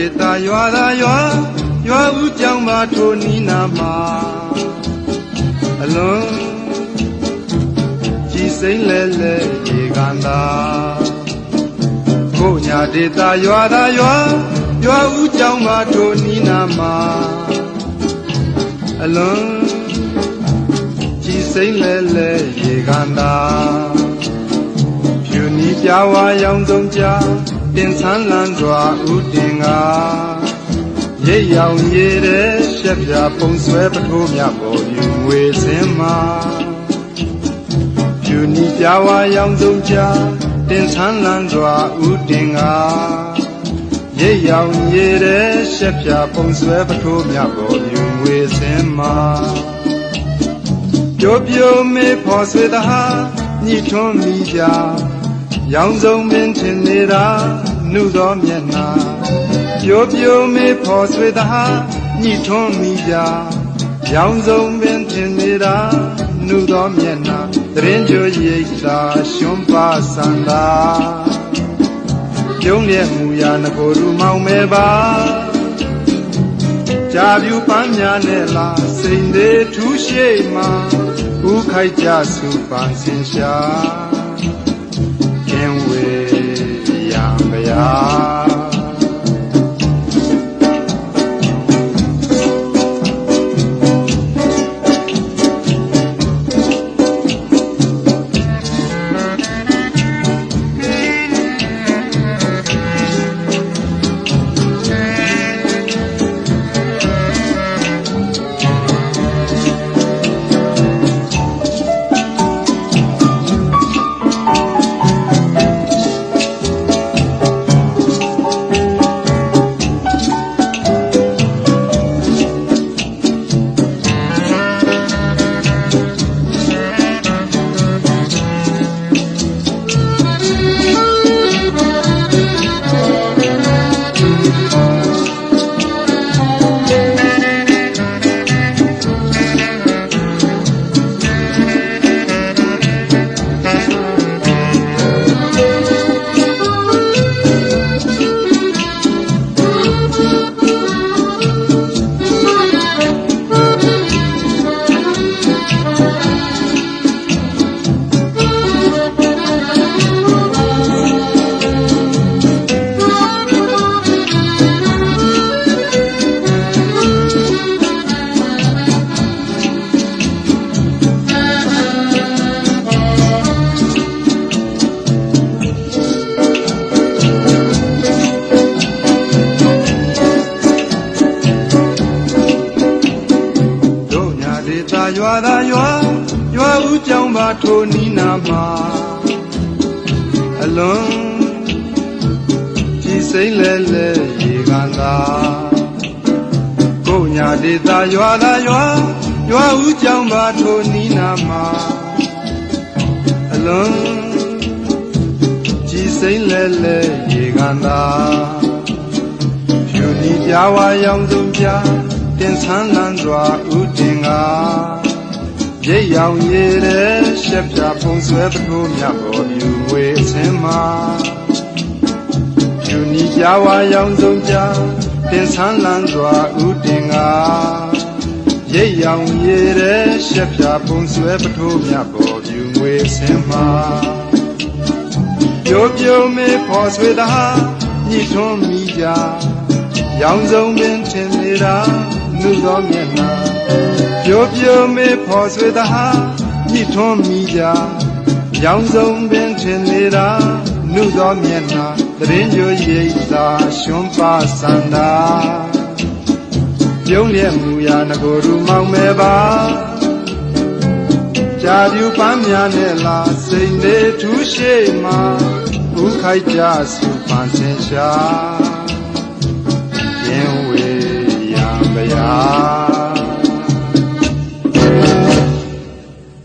ရွာသာရွာရွာဦးကြောင်ပါထိုနီးနာမှာအလွန်ကြည်စိမ့်လဲလဲရေကန်သာကိုညာဒေတာရွာသာရွာရွာဦးကြောင်ပါထိုနီးနာမှာအလွန်ကြည်စိမ့်လဲလဲရေကန်သာဖြူနီးပြဝါရောင်စုံကြ တင်ဆန်းလန်းစွာဥတင်ကရိပ်ရောင်ရည်တဲ့ရှက်ပြပုံဆွဲပထိုးမြပေါ်ယူငွေစင်းမှာဖြူနီးပြဝါရောင်စုံကြတင်ဆန်းလန်းစွာဥတင်ကရိပ်ရောင်ရည်တဲ့ရှက်ပြပုံဆွဲပထိုးမြပေါ်ယူငွေစင်းမှာပြိုပြိုမေဖော်ဆွေတဟာညှိထွန်းမိကြ ရောင်စုံပင်ထင်နေတာနှုသောမျက်နှာပြိုပြိုမေဖော်ဆွေတဟာညှိထွန်းမိကြရောင်စုံပင်ထင်နေတာနှုသောမျက်နှာတရင်ကြိုရိတ်သာရှွန်းပါစန္တာပြုံးလျက်မူရာငကိုရူမောင်မဲပါကြာပြူပန်းများနဲ့လားစိန်သေးထူးရှိမှဥခိုက်ကြစုပန်းစင်ရှာခင် ဝေရံဗျာ င်ပါထိုနီးနာမှာအလွန်ကြည်စိမ့်လဲလဲရေကန်သာကိုညာဒေတာရွာသာရွာရွာဦးကြောင်ပါထိုနီးနာမှာအလွန်ကြည်စိမ့်လဲလဲရေကန်သာဖြူနီးပြဝါရောင်စုံပြတင်ဆန်းလန်းစွာဥတင်က ရိပ်ရောင်ရည်တဲ့ရှက်ပြပုံဆွဲပထိုးမြပေါ်မြူဝေအစင်းမှာဖြူနီးပြဝါရောင်စုံပြတင်ဆန်းလန်းစွာဥတင်ကရိပ်ရောင်ရည်တဲ့ရှက်ပြပုံဆွဲပထိုးမြပေါ်မြူဝေအစင်းမှာပြိုပြိုမေဖော်ဆွေသာညှိထွန်းမိကြရောင်စုံပင်ထင်နေတာနှုသောမျက်နှာ ပြိုပြိုမေဖော်ဆွေသာညှိထွန်းမိကြရောင်စုံပင်ထင်နေတာနှုသောမျက်နှာတရင်ကြိုရိတ်သာရှွန်းပါစန္ဒာပြုံးလျက်မူရာငကိုရူမောင်မဲပါကြာပြူပန်းများနဲ့လာစိန်လေးထူးရှိမှဥခိုက်ကြစုပန်းစင်ရှာ